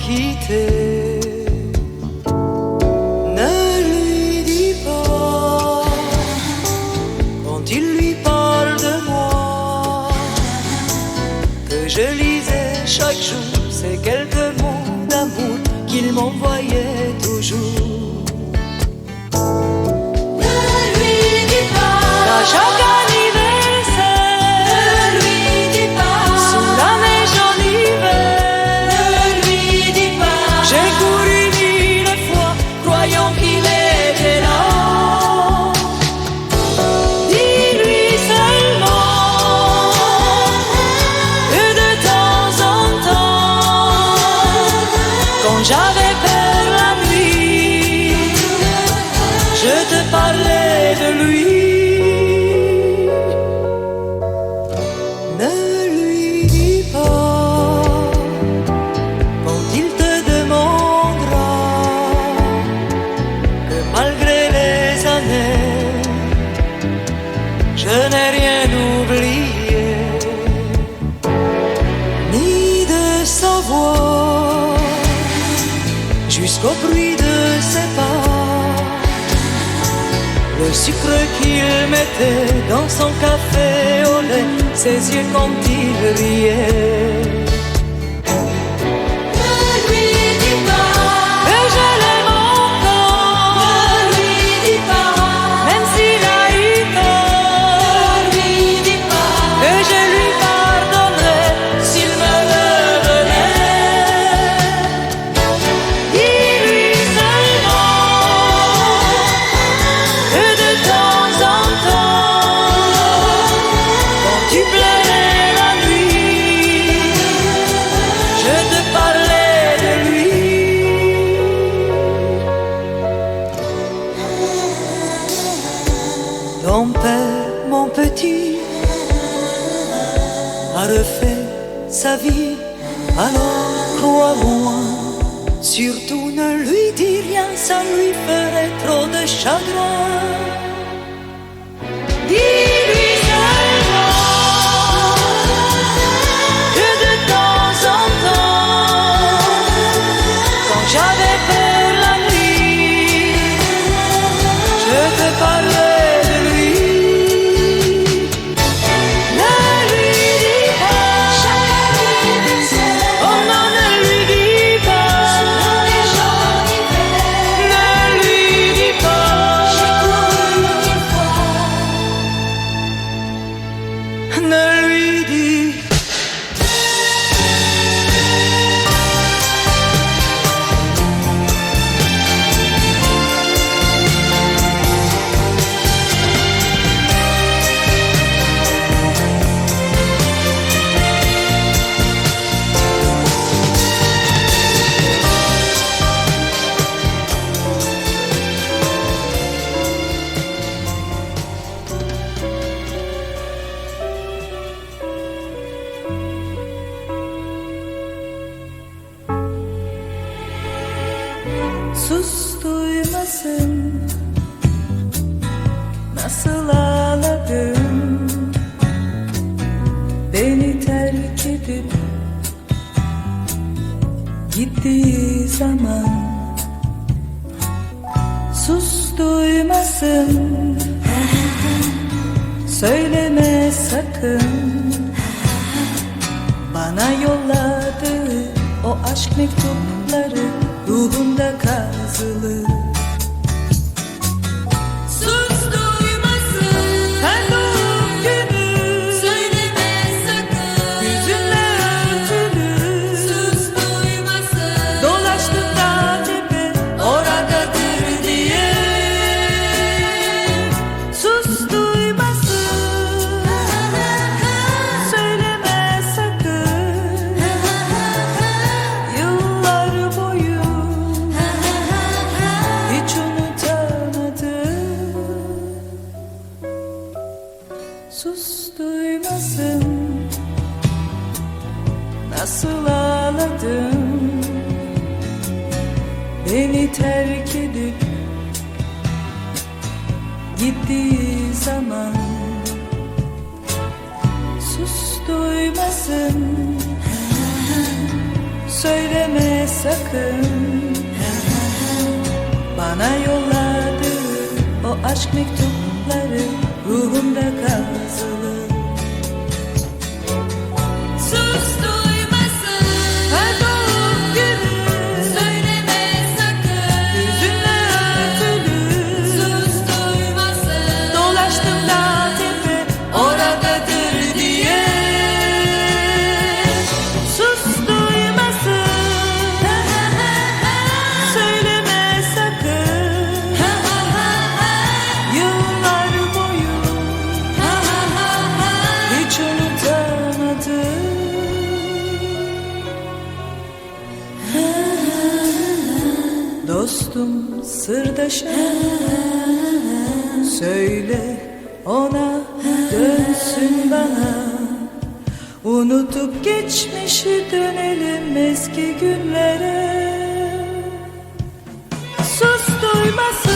quitté. Ne lui dis pas quand il lui parle de moi que je lisais chaque jour ces quelques mots d'amour qu'il m'envoyait je n'ai rien oublié, ni de sa voix jusqu'au bruit de ses pas. Le sucre qu'il mettait dans son café au lait, ses yeux quand il riait. Ton père, mon petit, a refait sa vie, alors crois-moi. Surtout ne lui dis rien, ça lui ferait trop de chagrin. Sus duymasın. Nasıl ağladım Beni terk edip Gittiği zaman. Sus duymasın. Söyleme sakın. Bana yolladığı o aşk mektupları ruhumda kazılı Beni terk edip gittiği zaman Sus duymasın. Söyleme sakın. Bana yolladı o aşk mektupları Ruhumda kazılı. sordum sırdaşa. Söyle ona dönsün bana. Unutup geçmişi dönelim eski günlere. Sus duymasın.